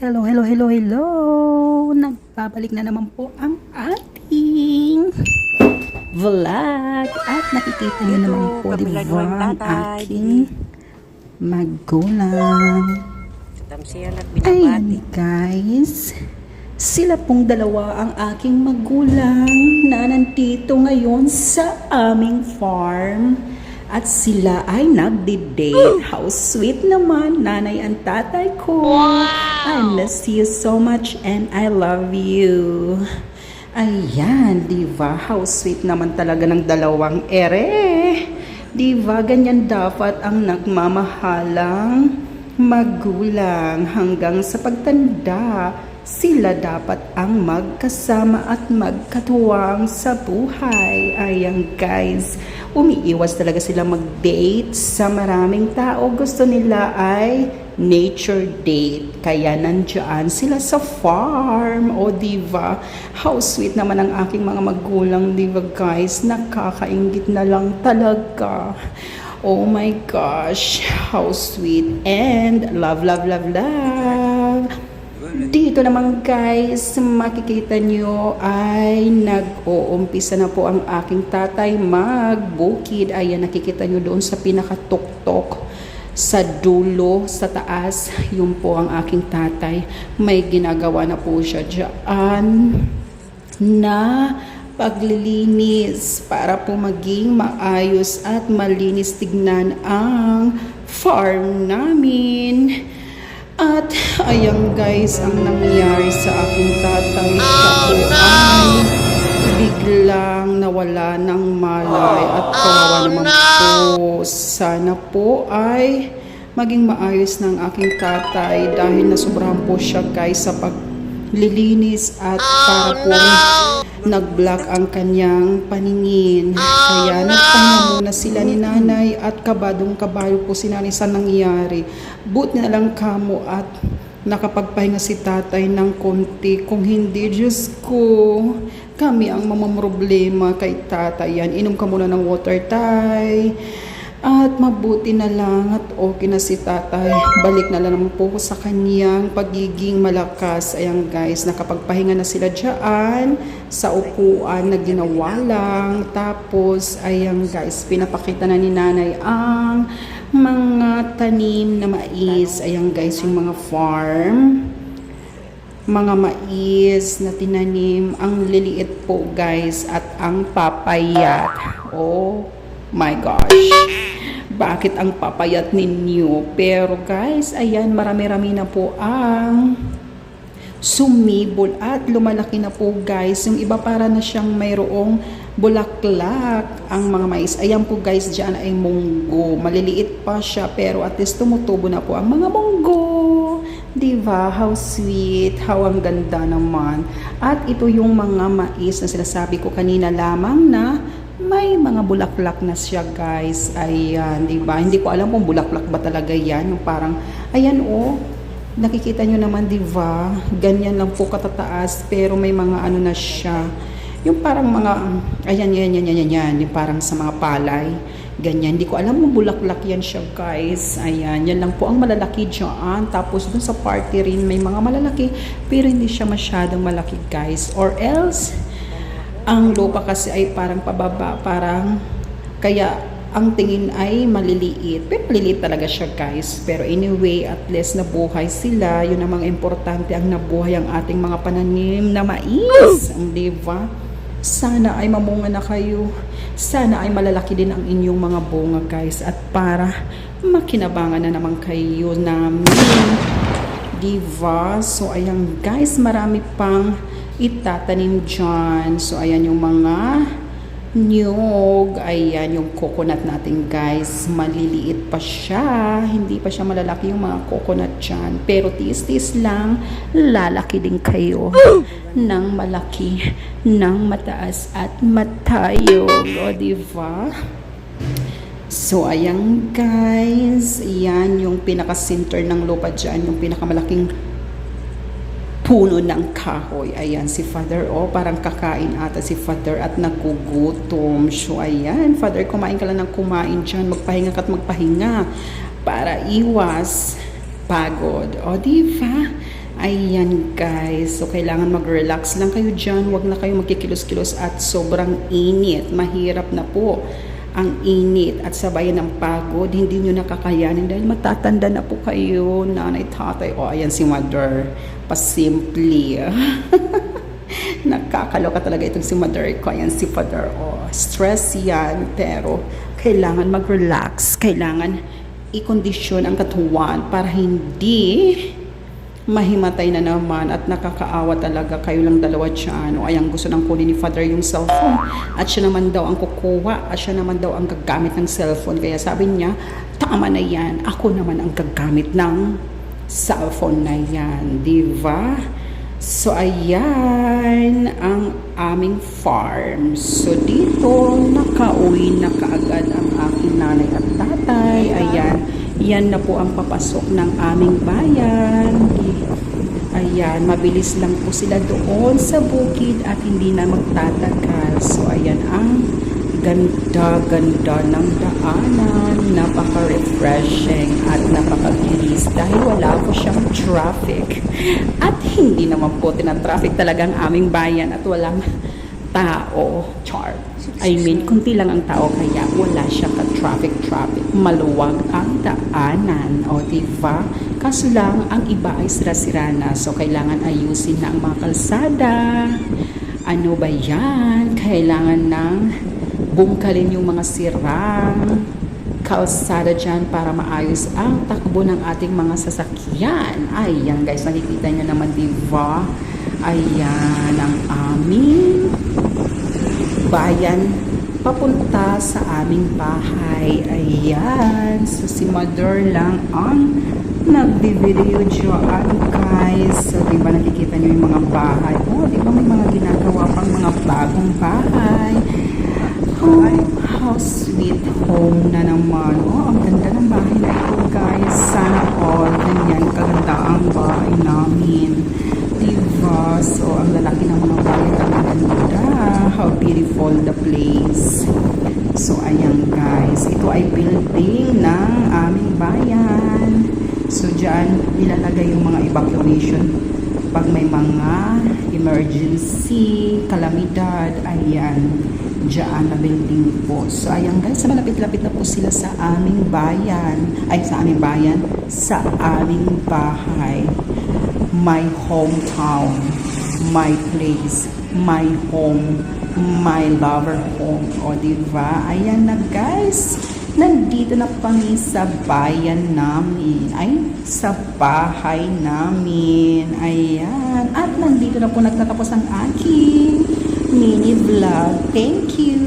Hello, hello, hello, hello! Nagbabalik na naman po ang ating vlog. At nakikita niyo naman po, di ba, ang aking magulang. Ayan guys, sila pong dalawa ang aking magulang na nandito ngayon sa aming farm. At sila ay nagdi-date. How sweet naman, nanay and tatay ko. I miss you so much and I love you. Ayan, di ba? How sweet naman talaga ng dalawang ere. Di ba? Ganyan dapat ang nagmamahalang magulang hanggang sa pagtanda. Sila dapat ang magkasama at magkatuwang sa buhay. Ayan guys, umiiwas talaga sila mag-date sa maraming tao. Gusto nila ay nature date. Kaya nandyan sila sa farm. O diva, how sweet naman ang aking mga magulang, diva guys. Nakakaingit na lang talaga. Oh my gosh, how sweet and love, love, love, love. Dito naman guys, makikita nyo ay nag-uumpisa na po ang aking tatay magbukid. Ayan, nakikita nyo doon sa pinakatuktok sa dulo, sa taas. Yun po ang aking tatay. May ginagawa na po siya dyan na paglilinis para po maging maayos at malinis tignan ang farm namin. At ayan guys, ang nangyari sa aking tatay, siya po ay biglang nawala ng malay at kawawa naman po. Sana po ay maging maayos ng aking tatay dahil nasobrahan po siya guys sa paglilinis at para po nag-block ang kanyang paningin. Kaya nagpahinga muna sila ni nanay at kabadong kabayo po si nanay sa nangyari. But na lang kamo at nakapagpahinga si tatay ng konti. Kung hindi, Diyos ko, kami ang mamamroblema kay tatay yan. Inom ka muna ng water, tay. At mabuti na lang at okay na si tatay. Balik na lang po sa kanyang pagiging malakas. Ayan guys, nakapagpahinga na sila dyan sa upuan na ginawa lang. Tapos, ayan guys, pinapakita na ni nanay ang mga tanim na mais. Ayan guys, yung mga farm mga mais na tinanim. Ang liliit po guys at ang papayat. Oh my gosh. Bakit ang papayat ninyo? Pero guys, ayan, marami-rami na po ang sumibol at lumalaki na po guys. Yung iba para na siyang mayroong bulaklak ang mga mais. Ayan po guys, dyan ay munggo. Maliliit pa siya pero at least tumutubo na po ang mga munggo. Diba? How sweet. How ang ganda naman. At ito yung mga mais na sinasabi ko kanina lamang na may mga bulaklak na siya guys. Ayan, di ba? Hindi ko alam kung bulaklak ba talaga yan. Yung parang, ayan oh, nakikita nyo naman di ba? Ganyan lang po katataas pero may mga ano na siya. Yung parang mga, ayan, yan, yan, yan, yan, yan. Yung parang sa mga palay. Ganyan. Hindi ko alam kung bulaklak yan siya guys. Ayan, yan lang po ang malalaki dyan. Tapos dun sa party rin may mga malalaki pero hindi siya masyadong malaki guys. Or else, ang lupa kasi ay parang pababa, parang kaya ang tingin ay maliliit. Pero maliliit talaga siya guys. Pero anyway, at least nabuhay sila. Yun ang mga importante ang nabuhay ang ating mga pananim na mais. Ang diba? Sana ay mamunga na kayo. Sana ay malalaki din ang inyong mga bunga guys. At para makinabangan na naman kayo namin. Diva? So, ayan guys, marami pang itatanim dyan. So, ayan yung mga nyog. Ayan yung coconut natin guys. Maliliit pa siya. Hindi pa siya malalaki yung mga coconut dyan. Pero tis-tis lang, lalaki din kayo ng malaki, ng mataas at matayog. O, diba? So, ayan guys. Yan yung pinaka-center ng lupa dyan. Yung pinakamalaking puno ng kahoy. Ayan, si Father, oh, parang kakain ata si Father at nagugutom. So, ayan, Father, kumain ka lang ng kumain dyan. Magpahinga ka at magpahinga para iwas pagod. O, di ba? Ayan guys, so kailangan mag-relax lang kayo dyan. Huwag na kayo magkikilos-kilos at sobrang init. Mahirap na po ang init at sabayan ng pagod. Hindi nyo nakakayanin dahil matatanda na po kayo, nanay, tatay. O ayan si mother, pasimple. Nakakaloka talaga itong si mother ko. Ayan si father. O, stress yan. Pero kailangan mag-relax. Kailangan i-kondisyon ang katawan para hindi mahimatay na naman at nakakaawa talaga kayo lang dalawa dyan. O ayang gusto nang kunin ni father yung cellphone. At siya naman daw ang kukuha. At siya naman daw ang gagamit ng cellphone. Kaya sabi niya, tama na yan. Ako naman ang gagamit ng cellphone na yan. Diba? So, ayan ang aming farm. So, dito, nakauwi na kaagad ang aking nanay at tatay. Ayan, yan na po ang papasok ng aming bayan. Ayan, mabilis lang po sila doon sa bukid at hindi na magtatagal. So, ayan ang ganda-ganda ng daanan. Napaka-refreshing at napaka-bilis dahil wala po siyang traffic. At hindi naman po tinatraffic talaga ang aming bayan at walang tao. Char. I mean, kunti lang ang tao kaya wala siya ka-traffic-traffic. Maluwag ang daanan. O, diba? Kaso lang, ang iba ay sira-sira na. So, kailangan ayusin na ang mga kalsada. Ano ba yan? Kailangan ng bungkalin yung mga sirang kalsada dyan para maayos ang takbo ng ating mga sasakyan. Ayan guys, nakikita nyo naman diba? Ayan ang aming bayan papunta sa aming bahay. Ayan. So, si Mother lang ang nagbi-video dyan, guys. So, di ba nakikita nyo yung mga bahay? Oh, di ba may mga ginagawa pang mga bagong bahay? Oh, how sweet home na naman. Oh, ang ganda ng bahay na ito, guys. Sana all ganyan kaganda ang bahay namin. Diba? So, ang lalaki ng mga bahay ang ganda. How beautiful the place. So, ayan guys. Ito ay building ng aming bayan. So, dyan nilalagay yung mga evacuation pag may mga emergency, kalamidad, ayan, dyan na building po. So, ayan guys, malapit-lapit na po sila sa aming bayan, ay sa aming bayan, sa aming bahay. My hometown, my place, my home, my lover home. O, diba? Ayan na guys. Nandito na kami sa bayan namin. Ay, sa bahay namin. Ayan. At nandito na po nagtatapos ang aking mini vlog. Thank you.